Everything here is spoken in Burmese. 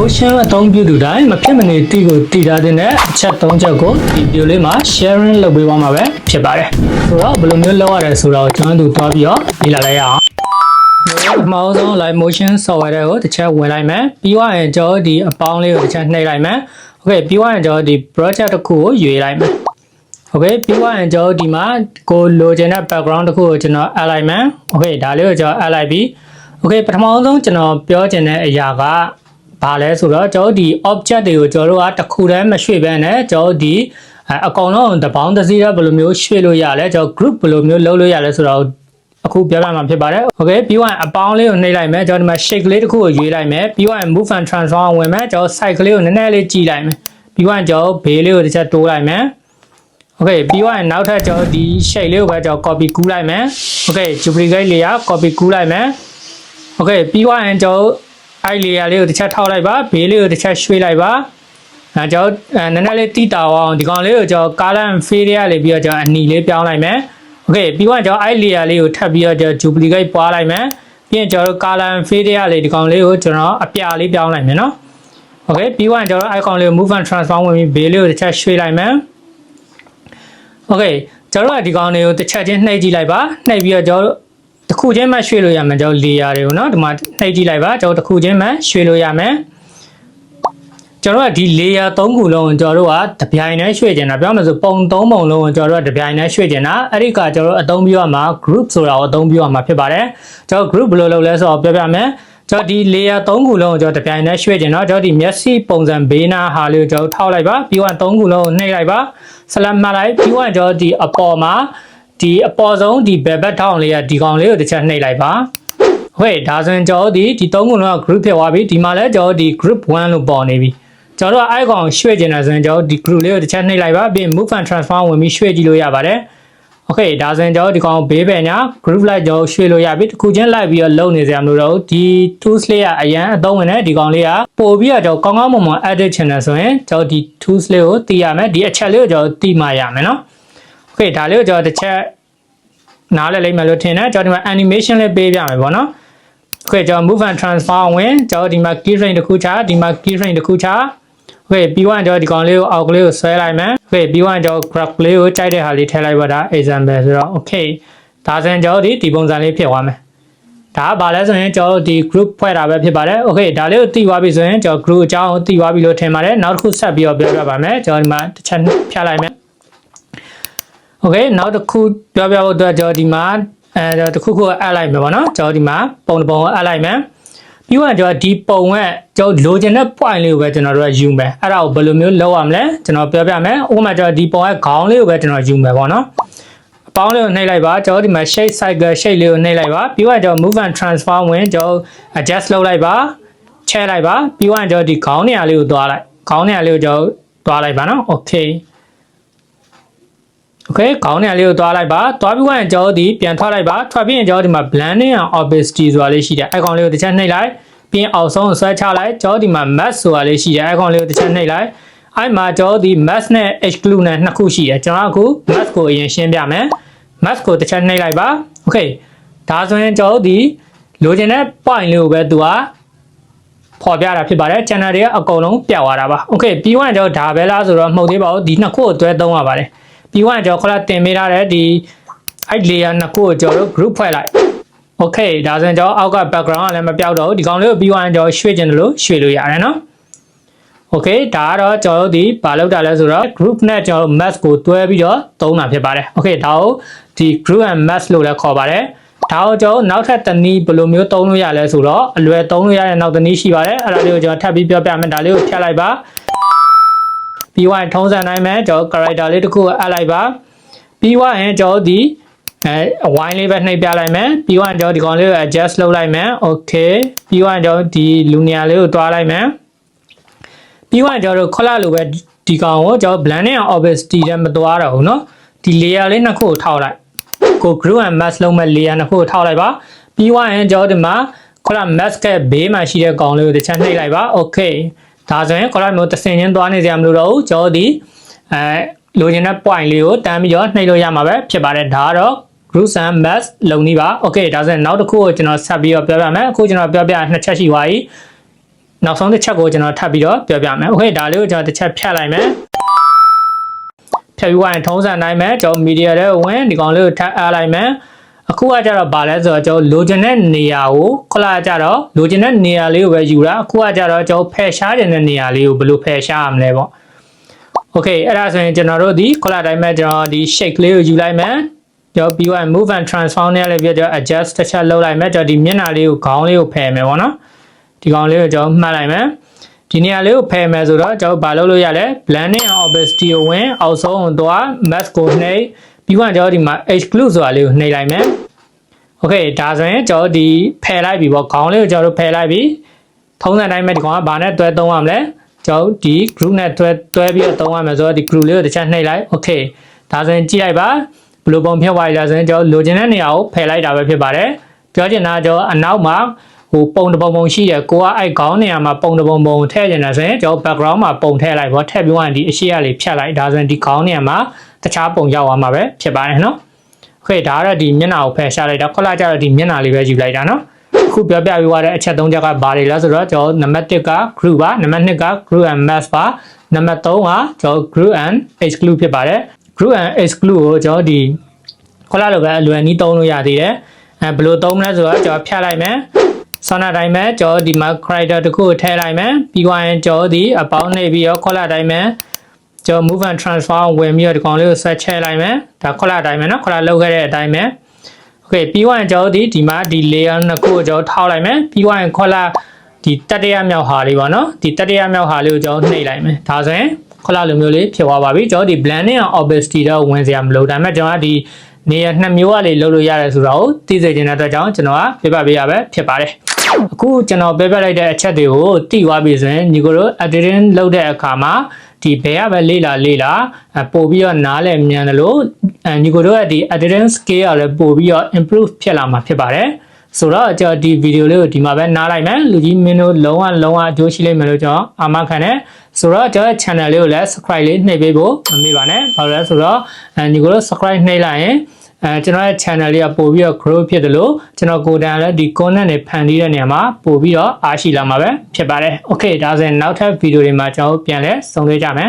motion အသုံးပြုသူတိုင်းမဖြစ်မနေတီးကိုတည်ထားတဲ့အချက်၃ချက်ကိုဒီ video လေးမှာ sharing လုပ်ပေးသွားမှာပဲဖြစ်ပါတယ်ဆိုတော့ဘယ်လိုမျိုးလုပ်ရတယ်ဆိုတော့ကျွန်တော်တို့တွားပြီးတော့လေ့လာလိုက်ရအောင်ပထမဆုံး live motion software တွေကိုတစ်ချက်ဝင်လိုက်မယ်ပြီးသွားရင်ကျွန်တော်ဒီအပေါင်းလေးကိုတစ်ချက်နှိပ်လိုက်မယ် okay ပြီးသွားရင်ကျွန်တော်ဒီ project တစ်ခုကိုရွေးလိုက်မယ် okay ပြီးသွားရင်ကျွန်တော်ဒီမှာကိုလိုချင်တဲ့ background တစ်ခုကိုကျွန်တော် add လိုက်မယ် okay ဒါလေးကိုကျွန်တော် add လိုက်ပြီး okay ပထမဆုံးကျွန်တော်ပြောချင်တဲ့အရာက ဘာလဲဆိုတော့ကျွန်တော်ဒီ object တွေကိုကျွန်တော်တို့ကတစ်ခုတည်းမရွှေ့ဘဲနဲ့ကျွန်တော်ဒီအကောင်လုံးတပေါင်းတစ်စီးရဘယ်လိုမျိုးရွှေ့လို့ရလဲကျွန်တော် group ဘယ်လိုမျိုးလုပ်လို့ရလဲဆိုတော့အခုပြောပြမှာဖြစ်ပါတယ်။ Okay ပြီးရင်အပေါင်းလေးကိုနှိပ်လိုက်မယ်ကျွန်တော်ဒီမှာ shake လေးတစ်ခုကိုရွေးလိုက်မယ်ပြီးရင် move and transform ဝင်မယ်ကျွန်တော် site ကလေးကိုနည်းနည်းလေးကြည့်လိုက်မယ်ပြီးရင်ကျွန်တော်ဘေးလေးကိုတစ်ချက်တိုးလိုက်မယ် Okay ပြီးရင်နောက်ထပ်ကျွန်တော်ဒီ shape လေးကိုပဲကျွန်တော် copy ကူးလိုက်မယ် Okay duplicate layer copy ကူးလိုက်မယ် Okay ပြီးသွားရင်ကျွန်တော် အဲ့ layer လေးကိုတစ်ချက်ထောက်လိုက်ပါဘေးလေးကိုတစ်ချက်ရွှေ့လိုက်ပါအဲကျွန်တော်အဲနည်းနည်းလေးတိတာအောင်ဒီကောင်လေးကိုကျွန်တော် color and fade ရလေးပြီးတော့ကျွန်တော်အနီလေးပြောင်းလိုက်မယ် Okay ပြီးသွားရင်ကျွန်တော်အဲ့ layer လေးကိုထပ်ပြီးတော့ကျွန်တော် duplicate ပွားလိုက်မယ်ပြီးရင်ကျွန်တော် color and fade ရလေးဒီကောင်လေးကိုကျွန်တော်အပြာလေးပြောင်းလိုက်မယ်နော် Okay ပြီးသွားရင်ကျွန်တော် icon လေးကို move and transform ဝင်ပြီးဘေးလေးကိုတစ်ချက်ရွှေ့လိုက်မယ် Okay ကျွန်တော်တို့ကဒီကောင်လေးကိုတစ်ချက်ချင်းနှိပ်ကြည့်လိုက်ပါနှိပ်ပြီးတော့ကျွန်တော် တစ်ခုချင်းမှရွှေ့လို့ရမယ်ကျွန်တော်လေယာတွေကိုနော်ဒီမှာနှိပ်ကြည့်လိုက်ပါကျွန်တော်တစ်ခုချင်းမှရွှေ့လို့ရမယ်ကျွန်တော်ကဒီ layer 3ခုလုံးကိုကျွန်တော်တို့ကတပြိုင်တည်းရွှေ့ကျင်တာပြောမှဆိုပုံ3ပုံလုံးကိုကျွန်တော်တို့ကတပြိုင်တည်းရွှေ့ကျင်တာအဲ့ဒီကကျွန်တော်တို့အသုံးပြုရမှာ group ဆိုတာကိုအသုံးပြုရမှာဖြစ်ပါတယ်ကျွန်တော် group ဘယ်လိုလုပ်လဲဆိုတော့ပြောပြမယ်ကျွန်တော်ဒီ layer 3ခုလုံးကိုကျွန်တော်တပြိုင်တည်းရွှေ့ကျင်တော့ကျွန်တော်ဒီမျက်စိပုံစံဘေးနားဟာလေးကိုကျွန်တော်ထောက်လိုက်ပါပြီးတော့3ခုလုံးကိုနှိပ်လိုက်ပါ select မှတ်လိုက်ပြီးတော့ကျွန်တော်ဒီအပေါ်မှာ ဒီအပေါ်ဆုံးဒီဘယ်ဘက်ထောင်လေးကဒီကောင်လေးကိုတစ်ချက်နှိပ်လိုက်ပါဟဲ့ဒါဆိုရင်ကျွန်တော်ဒီဒီ3ခုလုံးက group ဖြစ်သွားပြီဒီမှာလည်းကျွန်တော်ဒီ group 1လို့ပေါ်နေပြီကျွန်တော်တို့ icon ရွှေ့ကျင်တယ်ဆိုရင်ကျွန်တော်ဒီ group လေးကိုတစ်ချက်နှိပ်လိုက်ပါပြီး move and transform ဝင်ပြီးရွှေ့ကြည့်လို့ရပါတယ် Okay ဒါဆိုရင်ကျွန်တော်ဒီကောင်ဘေးပဲညာ group လိုက်ကျွန်တော်ရွှေ့လို့ရပြီတစ်ခုချင်းလိုက်ပြီးတော့လုံနေစရာမလိုတော့ဘူးဒီ tools လေးကအရန်အသုံးဝင်တယ်ဒီကောင်လေးကပို့ပြီးတော့ကျွန်တော်ကောင်းကောင်းမွန်မွန် edit ချင်တယ်ဆိုရင်ကျွန်တော်ဒီ tools လေးကိုတည်ရမယ်ဒီအချက်လေးကိုကျွန်တော်တည်မှရမယ်နော် Okay ဒါလေးကိုကျွန်တော်တစ်ချက်နားလည်လိမ့်မယ်လို့ထင်တယ်ကျွန်တော်ဒီမှာ animation လေးပေးပြမယ်ပေါ့နော် Okay ကျွန်တော် move and transform ဝင်ကျွန်တော်ဒီမှာ key frame တစ်ခုချဒီမှာ key frame တစ်ခုချ Okay ပြီးတော့ကျွန်တော်ဒီကောင်လေးကိုအောက်ကလေးကိုဆွဲလိုက်မယ် Okay ပြီးတော့ကျွန်တော် graph လေးကိုကြိုက်တဲ့ဟာလေးထည့်လိုက်ပါဒါ example ဆိုတော့ Okay ဒါဆိုရင်ကျွန်တော်ဒီဒီပုံစံလေးဖြစ်သွားမယ်ဒါကဘာလဲဆိုရင်ကျွန်တော်ဒီ group ဖွဲ့တာပဲဖြစ်ပါတယ် Okay ဒါလေးကိုတည်သွားပြီဆိုရင်ကျွန်တော် group အကြောင်းကိုတည်သွားပြီလို့ထင်ပါတယ်နောက်တစ်ခုဆက်ပြီးတော့ပြောပြပါမယ်ကျွန်တော်ဒီမှာတစ်ချက်ဖြတ်လိုက်မယ် Okay နောက်တစ်ခုပြောပြဖို့အတွက်ကျွန်တော်ဒီမှာအဲတစ်ခုခုအပ်လိုက်မယ်ပေါ့နော်ကျွန်တော်ဒီမှာပုံတစ်ပုံကိုအပ်လိုက်မယ်ပြီးတော့ကျွန်တော်ဒီပုံကကျွန်တော်လိုချင်တဲ့ point လေးကိုပဲကျွန်တော်တို့ကယူမယ်အဲ့ဒါကိုဘယ်လိုမျိုးလုပ်ရမလဲကျွန်တော်ပြောပြမယ်ဥပမာကျွန်တော်ဒီပုံကခေါင်းလေးကိုပဲကျွန်တော်ယူမယ်ပေါ့နော်အပေါင်းလေးကိုနှိပ်လိုက်ပါကျွန်တော်ဒီမှာ shape cycle shape လေးကိုနှိပ်လိုက်ပါပြီးတော့ကျွန်တော် move and transform ဝင်ကျွန်တော် adjust လုပ်လိုက်ပါချဲလိုက်ပါပြီးတော့ကျွန်တော်ဒီခေါင်းနေရာလေးကိုသွားလိုက်ခေါင်းနေရာလေးကိုကျွန်တော်သွားလိုက်ပါနော် okay Okay ခေါင်းနေရာလေးကိုသွားလိုက်ပါသွားပြီးရင်ကျွန်တော်ဒီပြန်ထွက်လိုက်ပါထွက်ပြီးရင်ကျွန်တော်ဒီမှာ blending and opacity ဆိုတာလေးရှိတယ်အဲကောင်လေးကိုတစ်ချက်နှိပ်လိုက်ပြီးရင်အောက်ဆုံးကိုဆွဲချလိုက်ကျွန်တော်ဒီမှာ mask ဆိုတာလေးရှိတယ်အဲကောင်လေးကိုတစ်ချက်နှိပ်လိုက်အဲ့မှာကျွန်တော်ဒီ mask နဲ့ exclude နဲ့နှစ်ခုရှိတယ်ကျွန်တော်အခု mask ကိုအရင်ရှင်းပြမယ် mask ကိုတစ်ချက်နှိပ်လိုက်ပါ Okay ဒါဆိုရင်ကျွန်တော်ဒီလိုချင်တဲ့ point လေးကိုပဲသူကပေါ်ပြတာဖြစ်ပါတယ် channel တွေကအကုန်လုံးပြသွားတာပါ Okay ပြီးရင်ကျွန်တော်ဒါပဲလားဆိုတော့မဟုတ်သေးပါဘူးဒီနှစ်ခုကိုတွဲသုံးရပါတယ် ပြီးတော့ကျွန်တော်ခလာတင်ပေးထားတဲ့ဒီအဲ့ layer နှစ်ခုကိုကျွန်တော်တို့ group ဖွဲ့လိုက် okay ဒါဆိုရင်ကျွန်တော်အောက်က background ကလည်းမပြောက်တော့ဘူးဒီကောင်လေးကိုပြီးတော့ကျွန်တော်ရွှေ့ကျင်တယ်လို့ရွှေ့လို့ရတယ်နော် okay ဒါကတော့ကျွန်တော်တို့ဒီဘာလုပ်တာလဲဆိုတော့ group နဲ့ကျွန်တော်တို့ mask ကိုတွဲပြီးတော့သုံးတာဖြစ်ပါတယ် okay ဒါကိုဒီ group and mask လို့လည်းခေါ်ပါတယ်ဒါကိုကျွန်တော်နောက်ထပ်တနည်းဘယ်လိုမျိုးသုံးလို့ရလဲဆိုတော့အလွယ်သုံးလို့ရတဲ့နောက်တနည်းရှိပါတယ်အဲ့ဒါလေးကိုကျွန်တော်ထပ်ပြီးပြောပြမယ်ဒါလေးကိုဖြတ်လိုက်ပါ ပြီးွားရင်ထုံးစံတိုင်းပဲကျွန်တော် character လေးတစ်ခုအပ်လိုက်ပါပြီးွားရင်ကျွန်တော်ဒီအဲအဝိုင်းလေးပဲနှိပ်ပြလိုက်မယ်ပြီးွားရင်ကျွန်တော်ဒီကောင်လေးကို adjust လုပ်လိုက်မယ် okay ပြီးွားရင်ကျွန်တော်ဒီလူနေရာလေးကိုတွားလိုက်မယ်ပြီးွားရင်ကျွန်တော်တို့ခလာလိုပဲဒီကောင်ကိုကျွန်တော် blending and opacity နဲ့မတွားတော့ဘူးเนาะဒီ layer လေးနှစ်ခုကိုထောက်လိုက်ကို group and mask လုံးမဲ့ layer နှစ်ခုကိုထောက်လိုက်ပါပြီးွားရင်ကျွန်တော်ဒီမှာခလာ mask ရဲ့ဘေးမှာရှိတဲ့ကောင်လေးကိုတစ်ချက်နှိပ်လိုက်ပါ okay ဒါဆိုရင် color မျိုးတစ်စင်ချင်းသွားနေကြမလို့တော့ဘူးကျွန်တော်ဒီအဲလိုချင်တဲ့ point လေးကိုတန်းပြီးတော့နှိပ်လို့ရမှာပဲဖြစ်ပါတယ်ဒါကတော့ group and mask လုံနေပါ okay ဒါဆိုရင်နောက်တစ်ခုကိုကျွန်တော်ဆက်ပြီးတော့ပြောပြမယ်အခုကျွန်တော်ပြောပြနှစ်ချက်ရှိသွားပြီနောက်ဆုံးတစ်ချက်ကိုကျွန်တော်ထပ်ပြီးတော့ပြောပြမယ် okay ဒါလေးကိုကျွန်တော်တစ်ချက်ဖြတ်လိုက်မယ်ဖြတ်ပြီးသွားရင်ထုံးစံတိုင်းပဲကျွန်တော် media တဲ့ဝင်ဒီကောင်လေးကိုထပ်အားလိုက်မယ် အခုကကြတော့ဗာလဲဆိုတော့ကျွန်တော်လိုချင်တဲ့နေရာကိုခလာကြတော့လိုချင်တဲ့နေရာလေးကိုပဲယူတာအခုကကြတော့ကျွန်တော်ဖယ်ရှားတဲ့နေရာလေးကိုဘယ်လိုဖယ်ရှားရမလဲပေါ့ Okay အဲ့ဒါဆိုရင်ကျွန်တော်တို့ဒီ color တိုင်းမှာကျွန်တော်ဒီ shape လေးကိုယူလိုက်မယ်ကျွန်တော်ပြီးတော့ move and transform နဲ့လည်းပြကျွန်တော် adjust တစ်ချက်လုပ်လိုက်မယ်ကျွန်တော်ဒီမျက်နှာလေးကိုခေါင်းလေးကိုဖယ်မယ်ပေါ့နော်ဒီခေါင်းလေးကိုကျွန်တော်မှတ်လိုက်မယ်ဒီနေရာလေးကိုဖယ်မယ်ဆိုတော့ကျွန်တော်ဘာလုပ်လို့ရလဲ blending and opacity ကိုဝင်အောက်ဆုံးကိုသွား mask ကိုနှိပ် ပြီးတော့ကျွန်တော်ဒီမှာ exclude ဆိုတာလေးကိုနှိပ်လိုက်မယ် Okay ဒါဆိုရင်ကျွန်တော်ဒီဖယ်လိုက်ပြီပေါ့ခေါင်းလေးကိုကျွန်တော်တို့ဖယ်လိုက်ပြီထုံးစံတိုင်းပဲဒီကောင်ကဘာနဲ့တွဲသုံးရမလဲကျွန်တော်ဒီ group နဲ့တွဲတွဲပြီးတော့သုံးရမယ်ဆိုတော့ဒီ group လေးကိုတစ်ချက်နှိပ်လိုက် okay ဒါဆိုရင်ကြည့်လိုက်ပါဘယ်လိုပုံဖြစ်သွားပြီလဲဆိုရင်ကျွန်တော်လိုချင်တဲ့နေရာကိုဖယ်လိုက်တာပဲဖြစ်ပါတယ်ပြောချင်တာကျွန်တော်အနောက်မှာဟိုပုံတစ်ပုံပုံရှိတယ်ကိုကအဲ့ခေါင်းနေရာမှာပုံတစ်ပုံပုံထည့်ချင်တယ်ဆိုရင်ကျွန်တော် background မှာပုံထည့်လိုက်ပေါ့ထည့်ပြီးတော့ဒီအရှိရလေးဖြတ်လိုက်ဒါဆိုရင်ဒီခေါင်းနေရာမှာ တခြားပုံရောက်သွားမှာပဲဖြစ်ပါတယ်နော် โอเคဒါကတော့ဒီမျက်နှာကိုဖယ်ရှားလိုက်တာခလာကြတော့ဒီမျက်နှာလေးပဲယူလိုက်တာเนาะအခုပြောပြပြီးသွားတဲ့အချက်၃ချက်ကဘာတွေလဲဆိုတော့ကျွန်တော်နံပါတ်1က group ပါနံပါတ်2က group and mass ပါနံပါတ်3ကကျွန်တော် group and exclude ဖြစ်ပါတယ် group and exclude ကိုကျွန်တော်ဒီခလာလိုပဲအလွယ်နည်းသုံးလို့ရသေးတယ်အဲဘယ်လိုသုံးမလဲဆိုတော့ကျွန်တော်ဖြတ်လိုက်မယ်ဆောင်းနာတိုင်းမှာကျွန်တော်ဒီမှာ character တစ်ခုကိုထည့်လိုက်မယ်ပြီးသွားရင်ကျွန်တော်ဒီအပေါင်းနေပြီးတော့ခေါလာတိုင်းမှာ ကျွန်တော် move and transform ဝင်ပြီးတော့ဒီကောင်လေးကိုဆက်ချဲလိုက်မယ်ဒါခေါလာတိုင်းမှာနော်ခေါလာလောက်ခဲ့တဲ့အတိုင်းမှာ Okay ပြီးသွားရင်ကျွန်တော်ဒီဒီမှာဒီ layer နှစ်ခုကိုကျွန်တော်ထောက်လိုက်မယ်ပြီးသွားရင်ခေါလာဒီတတိယမြောက်ဟာလေးပေါ့နော်ဒီတတိယမြောက်ဟာလေးကိုကျွန်တော်နှိပ်လိုက်မယ်ဒါဆိုရင်ခေါလာလိုမျိုးလေးဖြစ်သွားပါပြီကျွန်တော်ဒီ blending and opacity တော့ဝင်စရာမလိုဒါပေမဲ့ကျွန်တော်ကဒီနေရာနှစ်မျိုးကလေးလုပ်လို့ရတယ်ဆိုတော့သိစေချင်တဲ့အတွက်ကြောင့်ကျွန်တော်ကပြပပေးရပဲဖြစ်ပါတယ်အခုကျွန်တော်ပြပလိုက်တဲ့အချက်တွေကိုတိသွားပြီဆိုရင်ညီကိုတို့ editing လုပ်တဲ့အခါမှာ ဒီဘယ်ကပဲလေးလာလေးလာအပို့ပြီးတော့နားလည်မြန်တယ်လို့အညီကိုတို့ရဲ့ဒီ editing scale ကလည်းပို့ပြီးတော့ improve ဖြစ်လာမှာဖြစ်ပါတယ်ဆိုတော့ကျွန်တော်ဒီဗီဒီယိုလေးကိုဒီမှာပဲနားလိုက်မယ်လူကြီးမင်းတို့လုံးဝလုံးဝအကျိုးရှိလိမ့်မယ်လို့ကျွန်တော်အာမခံတယ်ဆိုတော့ကျွန်တော် channel လေးကိုလည်း subscribe လေးနှိပ်ပေးဖို့မမေ့ပါနဲ့ဘာလို့လဲဆိုတော့အညီကိုတို့ subscribe နှိပ်လိုက်ရင် အဲကျွန်တော်ရဲ့ channel လေးကပို့ပြီးတော့ grow ဖြစ်တယ်လို့ကျွန်တော်ကိုယ်တိုင်လည်းဒီ content တွေဖန်တီးတဲ့နေရာမှာပို့ပြီးတော့အားရှိလာမှာပဲဖြစ်ပါတယ် okay ဒါဆိုရင်နောက်ထပ်ဗီဒီယိုတွေမှာကျွန်တော်ပြန်လဲဆုံတွေ့ကြမယ်